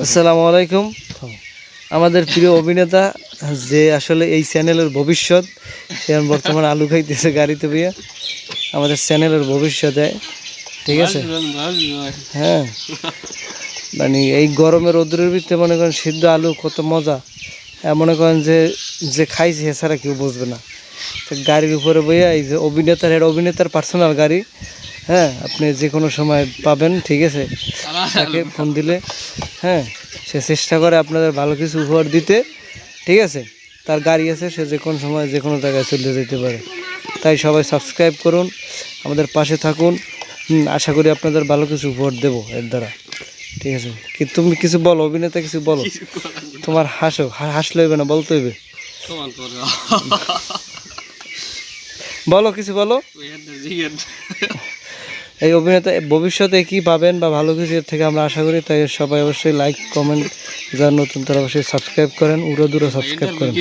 আসসালামু আলাইকুম। আমাদের প্রিয় অভিনেতা, যে আসলে এই চ্যানেলের ভবিষ্যৎ, সে বর্তমানে আলু খাইতেছে গাড়িতে বইয়া। আমাদের চ্যানেলের ভবিষ্যতে, ঠিক আছে? হ্যাঁ। মানে এই গরমের রোদ্রের ভিতরে মনে করেন সিদ্ধ আলু কত মজা। হ্যাঁ মনে করেন যে যে খাইছে এছাড়া কেউ বুঝবে না। গাড়ির উপরে বইয়া এই যে অভিনেতার এটা অভিনেতার পার্সোনাল গাড়ি হ্যাঁ আপনি যে কোনো সময় পাবেন ঠিক আছে? তাকে ফোন দিলে হ্যাঁ সে চেষ্টা করে আপনাদের ভালো কিছু উপহার দিতে ঠিক আছে? তার গাড়ি আছে সে যে কোনো সময় যে কোনো জায়গায় চলে যেতে পারে। তাই সবাই সাবস্ক্রাইব করুন আমাদের পাশে থাকুন। আশা করি আপনাদের ভালো কিছু উপহার দেবো এর দ্বারা ঠিক আছে? কি তুমি কিছু বলো অভিনেতা কিছু বলো? তোমার হাসো হাসলে হইবে না বলতে হইবে। বলো কিছু বলো? এই অভিনেতা ভবিষ্যতে কি পাবেন বা ভালো কিছু এর থেকে আমরা আশা করি, তাই সবাই অবশ্যই লাইক কমেন্ট যারা নতুন তারা অবশ্যই সাবস্ক্রাইব করেন, উড়ো দূরে সাবস্ক্রাইব করেন।